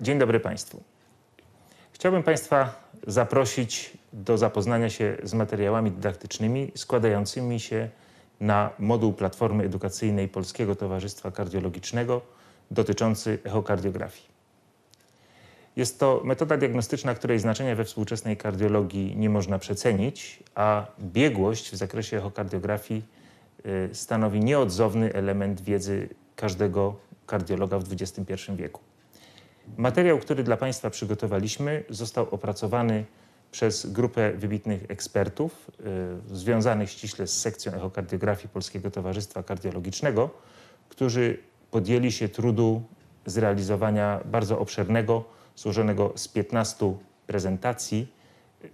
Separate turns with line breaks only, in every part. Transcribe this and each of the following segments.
Dzień dobry Państwu. Chciałbym Państwa zaprosić do zapoznania się z materiałami dydaktycznymi składającymi się na moduł Platformy Edukacyjnej Polskiego Towarzystwa Kardiologicznego dotyczący echokardiografii. Jest to metoda diagnostyczna, której znaczenia we współczesnej kardiologii nie można przecenić, a biegłość w zakresie echokardiografii y, stanowi nieodzowny element wiedzy każdego kardiologa w XXI wieku. Materiał, który dla Państwa przygotowaliśmy, został opracowany przez grupę wybitnych ekspertów y, związanych ściśle z sekcją echokardiografii Polskiego Towarzystwa Kardiologicznego, którzy podjęli się trudu zrealizowania bardzo obszernego, złożonego z 15 prezentacji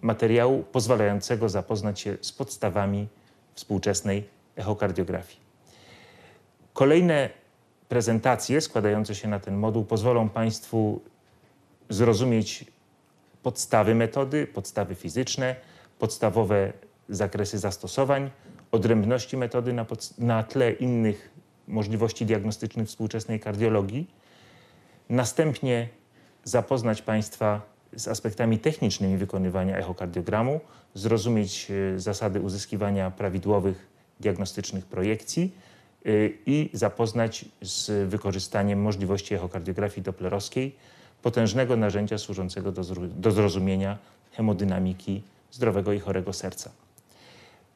materiału pozwalającego zapoznać się z podstawami współczesnej echokardiografii. Kolejne prezentacje składające się na ten moduł pozwolą Państwu zrozumieć podstawy metody, podstawy fizyczne, podstawowe zakresy zastosowań, odrębności metody na, na tle innych możliwości diagnostycznych współczesnej kardiologii. Następnie zapoznać Państwa z aspektami technicznymi wykonywania echokardiogramu, zrozumieć e, zasady uzyskiwania prawidłowych diagnostycznych projekcji i zapoznać z wykorzystaniem możliwości echokardiografii doplerowskiej, potężnego narzędzia służącego do, do zrozumienia hemodynamiki zdrowego i chorego serca.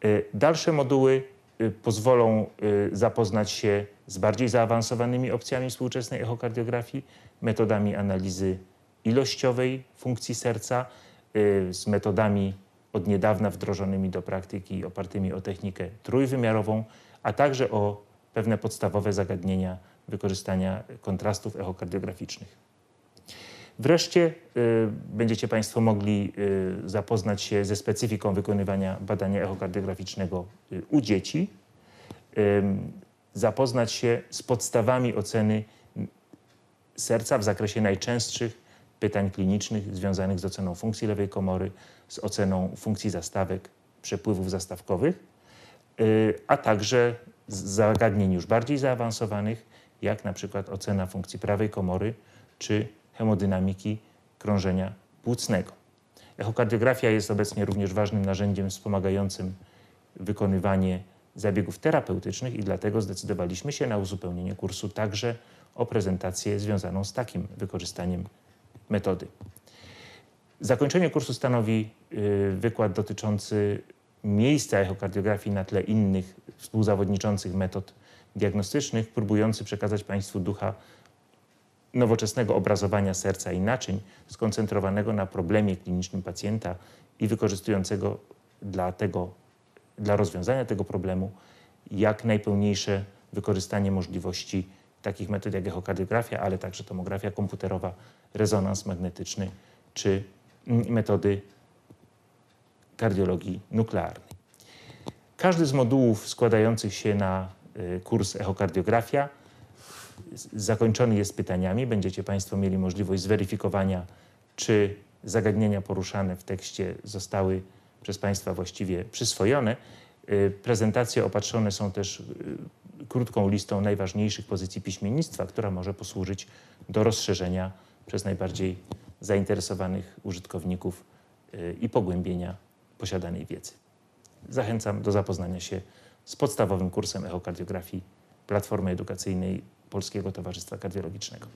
Y, dalsze moduły y, pozwolą zapoznać się z bardziej zaawansowanymi opcjami współczesnej echokardiografii, metodami analizy ilościowej funkcji serca, z metodami od niedawna wdrożonymi do praktyki opartymi o technikę trójwymiarową, a także o pewne podstawowe zagadnienia wykorzystania kontrastów echokardiograficznych. Wreszcie y, będziecie Państwo mogli y, zapoznać się ze specyfiką wykonywania badania echokardiograficznego y, u dzieci, zapoznać się z podstawami oceny serca w zakresie najczęstszych pytań klinicznych związanych z oceną funkcji lewej komory, z oceną funkcji zastawek, przepływów zastawkowych, y, a także zagadnień już bardziej zaawansowanych, jak na przykład ocena funkcji prawej komory czy hemodynamiki krążenia płucnego. Echokardiografia jest obecnie również ważnym narzędziem wspomagającym wykonywanie zabiegów terapeutycznych i dlatego zdecydowaliśmy się na uzupełnienie kursu także o prezentację związaną z takim wykorzystaniem metody. Zakończenie kursu stanowi y, wykład dotyczący miejsca echokardiografii na tle innych współzawodniczących metod diagnostycznych, próbujący przekazać Państwu ducha nowoczesnego obrazowania serca i naczyń, skoncentrowanego na problemie klinicznym pacjenta i wykorzystującego dla, tego, dla rozwiązania tego problemu jak najpełniejsze wykorzystanie możliwości takich metod jak echokardiografia, ale także tomografia komputerowa, rezonans magnetyczny czy metody kardiologii nuklearnej. Każdy z modułów składających się na y, kurs echokardiografia zakończony jest pytaniami. Będziecie Państwo mieli możliwość zweryfikowania, czy zagadnienia poruszane w tekście zostały przez Państwa właściwie przyswojone. Y, prezentacje opatrzone są też y, krótką listą najważniejszych pozycji piśmiennictwa, która może posłużyć do rozszerzenia przez najbardziej zainteresowanych użytkowników i pogłębienia posiadanej wiedzy. Zachęcam do zapoznania się z podstawowym kursem echokardiografii Platformy Edukacyjnej Polskiego Towarzystwa Kardiologicznego.